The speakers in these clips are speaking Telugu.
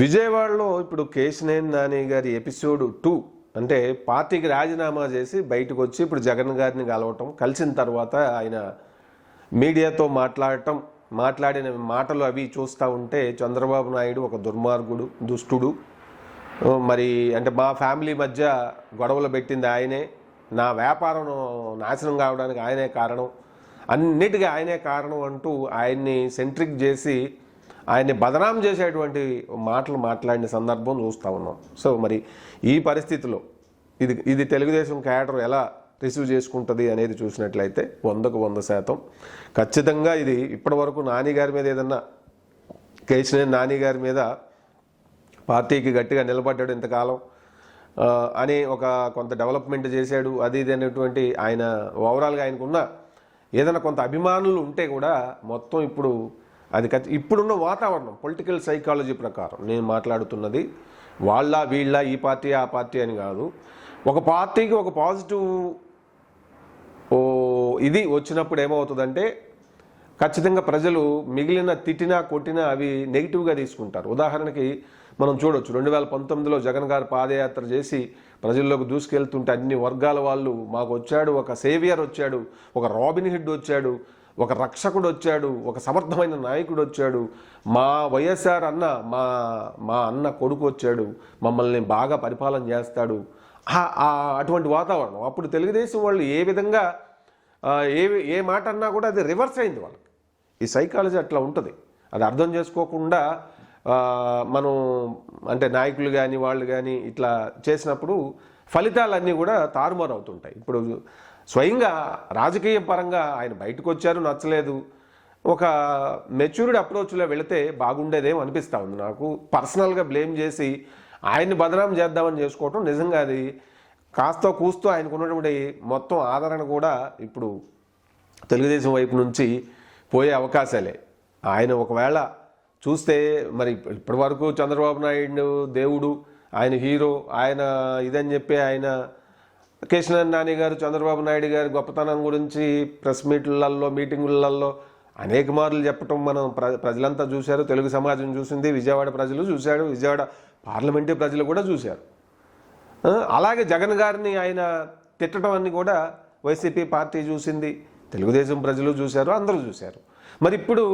విజయవాడలో ఇప్పుడు కేశినేని నాని గారి ఎపిసోడ్ టూ అంటే పార్టీకి రాజీనామా చేసి బయటకు వచ్చి ఇప్పుడు జగన్ గారిని కలవటం కలిసిన తర్వాత ఆయన మీడియాతో మాట్లాడటం మాట్లాడిన మాటలు అవి చూస్తూ ఉంటే చంద్రబాబు నాయుడు ఒక దుర్మార్గుడు దుష్టుడు. మరి అంటే మా ఫ్యామిలీ మధ్య గొడవలు పెట్టింది ఆయనే. నా వ్యాపారం నాశనం కావడానికి ఆయనే కారణం. అన్నిటికీ ఆయనే కారణం అంటూ ఆయన్ని సెంట్రిక్ చేసి ఆయన్ని బదనాం చేసేటువంటి మాటలు మాట్లాడిన సందర్భం చూస్తూ ఉన్నాం. సో మరి ఈ పరిస్థితిలో ఇది ఇది తెలుగుదేశం క్యాడర్ ఎలా రిసీవ్ చేసుకుంటుంది అనేది చూసినట్లయితే వందకు వంద శాతం. ఖచ్చితంగా ఇది ఇప్పటి వరకు నాని గారి మీద ఏదన్నా కేసినే నాని గారి మీద పార్టీకి గట్టిగా నిలబడ్డాడు ఇంతకాలం అని ఒక కొంత డెవలప్మెంట్ చేశాడు అది ఇది అనేటువంటి ఆయన ఓవరాల్గా ఆయనకున్న ఏదైనా కొంత అభిమానులు ఉంటే కూడా మొత్తం ఇప్పుడు అది ఇప్పుడున్న వాతావరణం పొలిటికల్ సైకాలజీ ప్రకారం నేను మాట్లాడుతున్నది వాళ్ళ వీళ్ళ ఈ పార్టీ ఆ పార్టీ అని కాదు. ఒక పార్టీకి ఒక పాజిటివ్ ఓ ఇది వచ్చినప్పుడు ఏమవుతుందంటే ఖచ్చితంగా ప్రజలు మిగిలిన తిట్టినా కొట్టినా అవి నెగిటివ్గా తీసుకుంటారు. ఉదాహరణకి మనం చూడొచ్చు రెండు వేల పంతొమ్మిదిలో జగన్ గారు పాదయాత్ర చేసి ప్రజల్లోకి దూసుకెళ్తుంటే అన్ని వర్గాల వాళ్ళు మాకు వచ్చాడు ఒక సేవియర్ వచ్చాడు ఒక రాబిన్ హిడ్ వచ్చాడు ఒక రక్షకుడు వచ్చాడు ఒక సమర్థమైన నాయకుడు వచ్చాడు మా వైఎస్ఆర్ అన్న మా మా అన్న కొడుకు వచ్చాడు మమ్మల్ని బాగా పరిపాలన చేస్తాడు. అటువంటి వాతావరణం. అప్పుడు తెలుగుదేశం వాళ్ళు ఏ విధంగా ఏ ఏ మాట అన్నా కూడా అది రివర్స్ అయింది వాళ్ళకి. ఈ సైకాలజీ అట్లా ఉంటుంది. అది అర్థం చేసుకోకుండా మనం అంటే నాయకులు కానీ వాళ్ళు కానీ ఇట్లా చేసినప్పుడు ఫలితాలన్నీ కూడా తారుమారు అవుతుంటాయి ఇప్పుడు స్వయంగా రాజకీయ పరంగా ఆయన బయటకు వచ్చారు నచ్చలేదు. ఒక మెచ్యూర్డ్ అప్రోచ్లో వెళితే బాగుండేదేమో అనిపిస్తూ ఉంది నాకు. పర్సనల్గా బ్లేమ్ చేసి ఆయన్ని బదనాం చేద్దామని చేసుకోవటం నిజంగా అది కాస్త కూస్తూ ఆయనకు ఉన్నటువంటి మొత్తం ఆదరణ కూడా ఇప్పుడు తెలుగుదేశం వైపు నుంచి పోయే అవకాశాలే. ఆయన ఒకవేళ చూస్తే మరి ఇప్పటి వరకు చంద్రబాబు నాయుడు దేవుడు ఆయన హీరో ఆయన ఇదని చెప్పి ఆయన కేశవన్ నాని గారు చంద్రబాబు నాయుడు గారి గొప్పతనం గురించి ప్రెస్ మీట్లలో మీటింగులలో అనేక మార్లు చెప్పటం మనం ప్ర ప్రజలంతా చూశారు. తెలుగు సమాజం చూసింది విజయవాడ ప్రజలు చూశారు విజయవాడ పార్లమెంటు ప్రజలు కూడా చూశారు. అలాగే జగన్ గారిని ఆయన తిట్టడం అన్ని కూడా వైసీపీ పార్టీ చూసింది తెలుగుదేశం ప్రజలు చూశారు అందరూ చూశారు. మరి ఇప్పుడు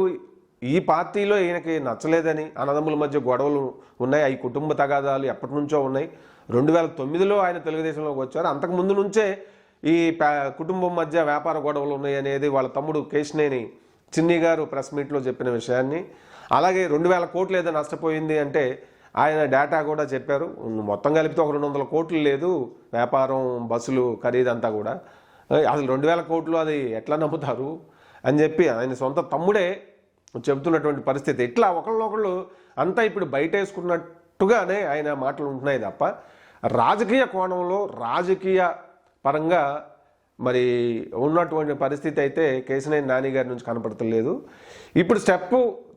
ఈ పార్టీలో ఈయనకి నచ్చలేదని అన్నదమ్ముల మధ్య గొడవలు ఉన్నాయి అవి కుటుంబ తగాదాలు ఎప్పటి నుంచో ఉన్నాయి. రెండు వేల తొమ్మిదిలో ఆయన తెలుగుదేశంలోకి వచ్చారు. అంతకు ముందు నుంచే ఈ కుటుంబం మధ్య వ్యాపార గొడవలు ఉన్నాయి అనేది వాళ్ళ తమ్ముడు కేశినేని చిన్ని గారు ప్రెస్ మీట్లో చెప్పిన విషయాన్ని. అలాగే రెండు వేల కోట్లు ఏదో నష్టపోయింది అంటే ఆయన డేటా కూడా చెప్పారు. మొత్తం కలిపితే ఒక రెండు వందల కోట్లు లేదు వ్యాపారం బస్సులు ఖరీదంతా కూడా. అసలు రెండు వేల కోట్లు అది ఎట్లా నమ్ముతారు అని చెప్పి ఆయన సొంత తమ్ముడే చెబుతున్నటువంటి పరిస్థితి. ఇట్లా ఒకళ్ళొకళ్ళు అంతా ఇప్పుడు బయట వేసుకున్నట్టుగానే ఆయన మాటలు ఉంటున్నాయి తప్ప రాజకీయ కోణంలో రాజకీయ పరంగా మరి ఉన్నటువంటి పరిస్థితి అయితే కేశినేని నాని గారి నుంచి కనపడతలేదు. ఇప్పుడు స్టెప్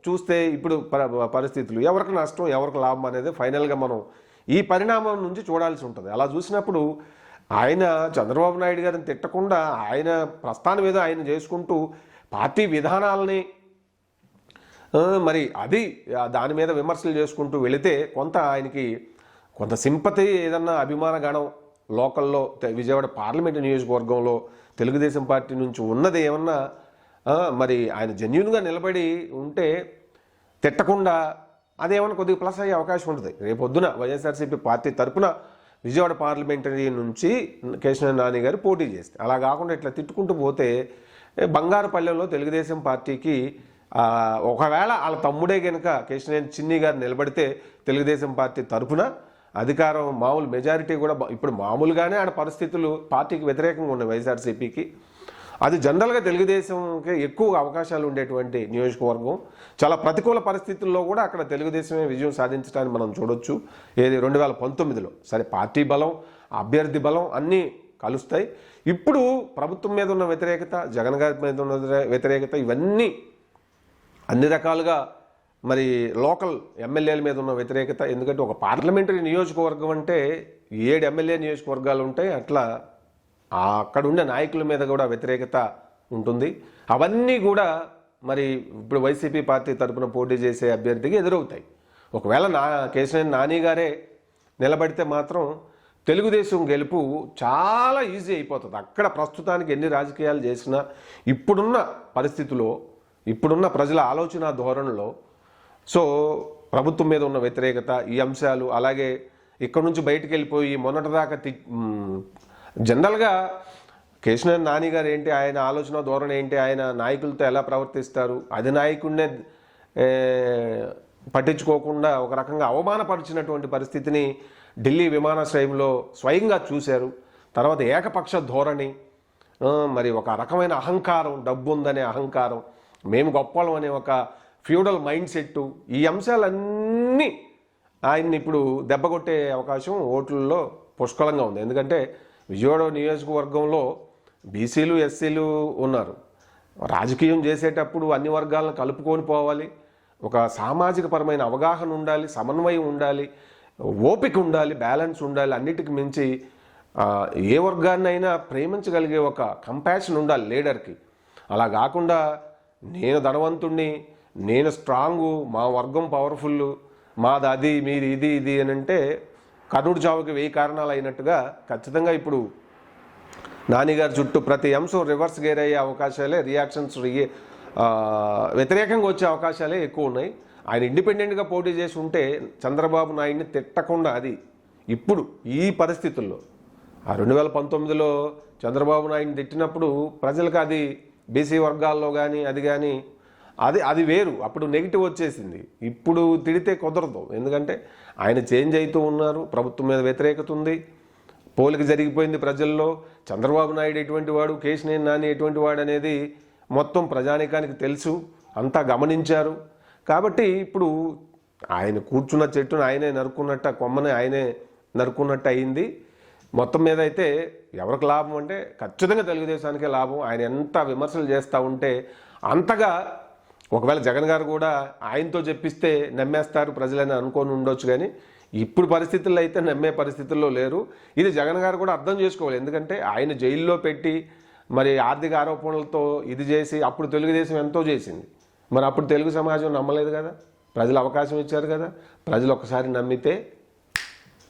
చూస్తే ఇప్పుడు ప- పరిస్థితులు ఎవరికి నష్టం ఎవరికి లాభం అనేది ఫైనల్గా మనం ఈ పరిణామం నుంచి చూడాల్సి ఉంటుంది. అలా చూసినప్పుడు ఆయన చంద్రబాబు నాయుడు గారిని తిట్టకుండా ఆయన ప్రస్థానం ఏదో ఆయన చేసుకుంటూ పార్టీ విధానాలని మరి అది దాని మీద విమర్శలు చేసుకుంటూ వెళితే కొంత ఆయనకి కొంత సింపతి ఏదన్నా అభిమాన గణం లోకల్లో విజయవాడ పార్లమెంటు నియోజకవర్గంలో తెలుగుదేశం పార్టీ నుంచి ఉన్నది ఏమన్నా మరి ఆయన జెన్యున్గా నిలబడి ఉంటే తిట్టకుండా అదేమన్నా కొద్దిగా ప్లస్ అయ్యే అవకాశం ఉంటుంది. రేపొద్దున వైఎస్ఆర్సీపీ పార్టీ తరపున విజయవాడ పార్లమెంటరీ నుంచి కేశవ నాని గారు పోటీ చేస్తే అలా కాకుండా ఇట్లా తిట్టుకుంటూ పోతే ఏ, తెలుగుదేశం పార్టీకి ఒకవేళ వాళ్ళ తమ్ముడే కనుక కేశవనేని చిన్ని గారు నిలబడితే తెలుగుదేశం పార్టీ తరపున అధికారం మామూలు మెజారిటీ కూడా ఇప్పుడు మామూలుగానే ఆడ పరిస్థితులు పార్టీకి వ్యతిరేకంగా ఉన్నాయి వైఎస్ఆర్సీపీకి. అది జనరల్గా తెలుగుదేశంకి ఎక్కువ అవకాశాలు ఉండేటువంటి నియోజకవర్గం. చాలా ప్రతికూల పరిస్థితుల్లో కూడా అక్కడ తెలుగుదేశమే విజయం సాధించడానికి మనం చూడొచ్చు. ఏది రెండు వేల పంతొమ్మిదిలో. సరే పార్టీ బలం అభ్యర్థి బలం అన్నీ కలుస్తాయి. ఇప్పుడు ప్రభుత్వం మీద ఉన్న వ్యతిరేకత జగన్ గారి మీద ఉన్న వ్యతిరేకత ఇవన్నీ అన్ని రకాలుగా మరి లోకల్ ఎమ్మెల్యేల మీద ఉన్న వ్యతిరేకత ఎందుకంటే ఒక పార్లమెంటరీ నియోజకవర్గం అంటే ఏడు ఎమ్మెల్యే నియోజకవర్గాలు ఉంటాయి అట్లా అక్కడుండే అక్కడ ఉండే నాయకుల మీద కూడా వ్యతిరేకత ఉంటుంది. అవన్నీ కూడా మరి ఇప్పుడు వైసీపీ పార్టీ తరఫున పోటీ చేసే అభ్యర్థికి ఎదురవుతాయి. ఒకవేళ నా కేశినేని నాని గారే నిలబడితే మాత్రం తెలుగుదేశం గెలుపు చాలా ఈజీ అయిపోతుంది. అక్కడ ప్రస్తుతానికి ఎన్ని రాజకీయాలు చేసినా ఇప్పుడున్న పరిస్థితిలో ఇప్పుడున్న ప్రజల ఆలోచన ధోరణిలో సో ప్రభుత్వం మీద ఉన్న వ్యతిరేకత ఈ అంశాలు అలాగే ఇక్కడ నుంచి బయటకు వెళ్ళిపోయి మొన్నటిదాకా తి జనరల్గా కేశనాథ్ నాని గారు ఏంటి ఆయన ఆలోచన ధోరణి ఏంటి ఆయన నాయకులతో ఎలా ప్రవర్తిస్తారు అధినాయకుడినే ఏ, పట్టించుకోకుండా ఒక రకంగా అవమానపరిచినటువంటి పరిస్థితిని ఢిల్లీ విమానాశ్రయంలో స్వయంగా చూశారు. తర్వాత ఏకపక్ష ధోరణి మరి ఒక రకమైన అహంకారం డబ్బు ఉందనే అహంకారం మేము గొప్పలం అనే ఒక ఫ్యూడల్ మైండ్ సెట్టు ఈ అంశాలన్నీ ఆయన్ని ఇప్పుడు దెబ్బకొట్టే అవకాశం ఓట్లలో పుష్కలంగా ఉంది. ఎందుకంటే విజయవాడ నియోజకవర్గంలో బీసీలు ఎస్సీలు ఉన్నారు. రాజకీయం చేసేటప్పుడు అన్ని వర్గాలను కలుపుకొని పోవాలి. ఒక సామాజిక పరమైన అవగాహన ఉండాలి సమన్వయం ఉండాలి ఓపిక ఉండాలి బ్యాలెన్స్ ఉండాలి అన్నిటికి మించి ఏ వర్గాన్నైనా ప్రేమించగలిగే ఒక కంపాషన్ ఉండాలి లీడర్కి. అలా కాకుండా నేను ధనవంతుణ్ణి నేను స్ట్రాంగు మా వర్గం పవర్ఫుల్ మాది అది మీది ఇది ఇది అని అంటే కర్ణుడు చావుకి వెయ్యి కారణాలు అయినట్టుగా ఖచ్చితంగా ఇప్పుడు నానిగారి చుట్టూ ప్రతి అంశం రివర్స్ గేర్ అయ్యే అవకాశాలే రియాక్షన్స్ వ్యతిరేకంగా వచ్చే అవకాశాలే ఎక్కువ ఉన్నాయి. ఆయన ఇండిపెండెంట్గా పోటీ చేసి ఉంటే చంద్రబాబు నాయుడిని తిట్టకుండా అది ఇప్పుడు ఈ పరిస్థితుల్లో ఆ రెండు వేల పంతొమ్మిదిలో చంద్రబాబు నాయుడిని తిట్టినప్పుడు ప్రజలకు అది బీసీ వర్గాల్లో కానీ అది కానీ అది అది వేరు. అప్పుడు నెగిటివ్ వచ్చేసింది. ఇప్పుడు తిడితే కుదరదు. ఎందుకంటే ఆయన చేంజ్ అవుతూ ఉన్నారు. ప్రభుత్వం మీద వ్యతిరేకత ఉంది. పోలిక జరిగిపోయింది ప్రజల్లో. చంద్రబాబు నాయుడు ఎటువంటి వాడు? కేశినేని నాని ఎటువంటి వాడు అనేది మొత్తం ప్రజానికానికి తెలుసు. అంతా గమనించారు. కాబట్టి ఇప్పుడు ఆయన కూర్చున్న చెట్టును ఆయనే నరుక్కున్నట్ట కొమ్మని ఆయనే నరుకున్నట్టు అయింది. మొత్తం మీద అయితే ఎవరికి లాభం అంటే ఖచ్చితంగా తెలుగుదేశానికే లాభం. ఆయన ఎంత విమర్శలు చేస్తూ ఉంటే అంతగా ఒకవేళ జగన్ గారు కూడా ఆయనతో చెప్పిస్తే నమ్మేస్తారు ప్రజలని అనుకొని ఉండొచ్చు కానీ ఇప్పుడు పరిస్థితుల్లో అయితే నమ్మే పరిస్థితుల్లో లేరు. ఇది జగన్ గారు కూడా అర్థం చేసుకోవాలి. ఎందుకంటే ఆయన జైల్లో పెట్టి మరి ఆర్థిక ఆరోపణలతో ఇది చేసి అప్పుడు తెలుగుదేశం ఎంతో చేసింది. మరి అప్పుడు తెలుగు సమాజం నమ్మలేదు కదా. ప్రజలు అవకాశం ఇచ్చారు కదా. ప్రజలు ఒకసారి నమ్మితే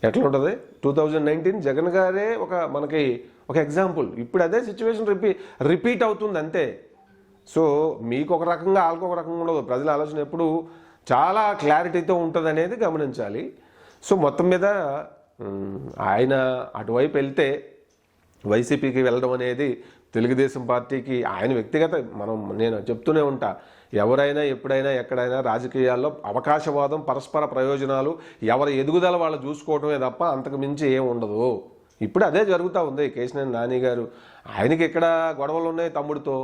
ఎట్లా ఉంటుంది? టూ థౌజండ్ నైన్టీన్ జగన్ గారే ఒక మనకి ఒక ఎగ్జాంపుల్. ఇప్పుడు అదే సిచ్యువేషన్ రిపీ రిపీట్ అవుతుంది అంతే. సో మీకు ఒక రకంగా వాళ్ళకు ఒక రకంగా ఉండదు. ప్రజల ఆలోచన ఎప్పుడు చాలా క్లారిటీతో ఉంటుంది అనేది గమనించాలి. సో మొత్తం మీద ఆయన అటువైపు వెళ్తే వైసీపీకి వెళ్ళడం అనేది తెలుగుదేశం పార్టీకి ఆయన వ్యక్తిగత మనం నేను చెప్తూనే ఉంటా ఎవరైనా ఎప్పుడైనా ఎక్కడైనా రాజకీయాల్లో అవకాశవాదం పరస్పర ప్రయోజనాలు ఎవరి ఎదుగుదల వాళ్ళు చూసుకోవటమే తప్ప అంతకు మించి ఏం ఉండదు. ఇప్పుడు అదే జరుగుతూ ఉంది. కేశినేని నాని గారు ఆయనకి ఎక్కడ గొడవలు ఉన్నాయి తమ్ముడితో?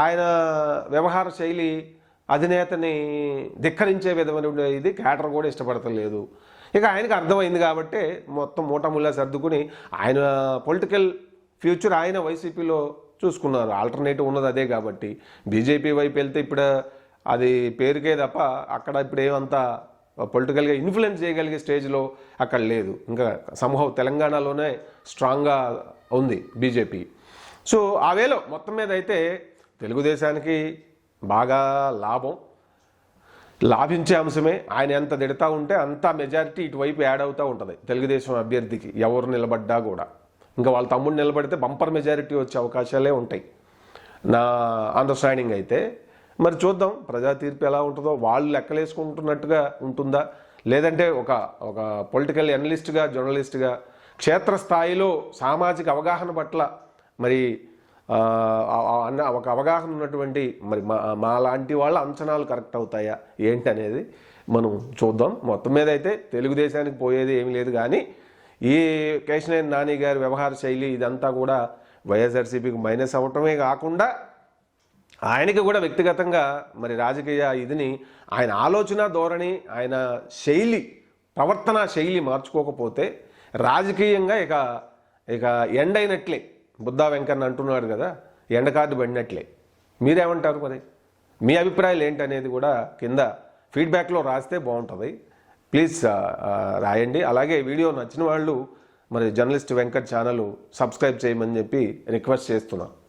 ఆయన వ్యవహార శైలి అధినేతని ధిక్కరించే విధమైన ఇది క్యాటర్ కూడా ఇష్టపడతలేదు ఇక ఆయనకు అర్థమైంది కాబట్టి మొత్తం మూటముల్లా సర్దుకుని ఆయన పొలిటికల్ ఫ్యూచర్ ఆయన వైసీపీలో చూసుకున్నారు. ఆల్టర్నేటివ్ ఉన్నది అదే కాబట్టి. బీజేపీ వైపు వెళ్తే ఇప్పుడు అది పేరుకే తప్ప అక్కడ ఇప్పుడు ఏమంతా పొలిటికల్గా ఇన్ఫ్లుయెన్స్ చేయగలిగే స్టేజ్లో అక్కడ లేదు. ఇంకా సమూహం తెలంగాణలోనే స్ట్రాంగ్గా ఉంది బీజేపీ. సో ఆ వేలో మొత్తం మీద అయితే తెలుగుదేశానికి బాగా లాభం లాభించే అంశమే. ఆయన ఎంత తిడతా ఉంటే అంత మెజారిటీ ఇటువైపు యాడ్ అవుతూ ఉంటుంది. తెలుగుదేశం అభ్యర్థికి ఎవరు నిలబడ్డా కూడా. ఇంకా వాళ్ళ తమ్ముడు నిలబడితే బంపర్ మెజారిటీ వచ్చే అవకాశాలే ఉంటాయి. నా అండర్స్టాండింగ్ అయితే మరి చూద్దాం ప్రజా తీర్పు ఎలా ఉంటుందో. వాళ్ళు లెక్కలేసుకుంటున్నట్టుగా ఉంటుందా? లేదంటే ఒక ఒక పొలిటికల్ ఎనలిస్ట్గా జర్నలిస్ట్గా క్షేత్రస్థాయిలో సామాజిక అవగాహన పట్ల మరి అన్న ఒక అవగాహన ఉన్నటువంటి మరి మా మా లాంటి వాళ్ళ అంచనాలు కరెక్ట్ అవుతాయా? ఏంటి అనేది మనం చూద్దాం. మొత్తం మీద అయితే తెలుగుదేశానికి పోయేది ఏమీ లేదు కానీ ఈ కేశనేని నాని గారి వ్యవహార శైలి ఇదంతా కూడా వైఎస్ఆర్సీపీకి మైనస్ అవ్వటమే కాకుండా ఆయనకి కూడా వ్యక్తిగతంగా మరి రాజకీయ ఇదిని ఆయన ఆలోచన ధోరణి ఆయన శైలి ప్రవర్తన శైలి మార్చుకోకపోతే రాజకీయంగా ఇక ఇక ఎండ్ అయినట్లే. బుద్ధా వెంకన్న అంటున్నాడు కదా ఎండ పడినట్లే. మీరేమంటారు మరి? మీ అభిప్రాయాలు ఏంటనేది కూడా కింద ఫీడ్బ్యాక్లో రాస్తే బాగుంటుంది. ప్లీజ్ రాయండి. అలాగే వీడియో నచ్చిన వాళ్ళు మరి జర్నలిస్ట్ వెంకట్ ఛానల్ సబ్స్క్రైబ్ చేయమని చెప్పి రిక్వెస్ట్ చేస్తున్నాను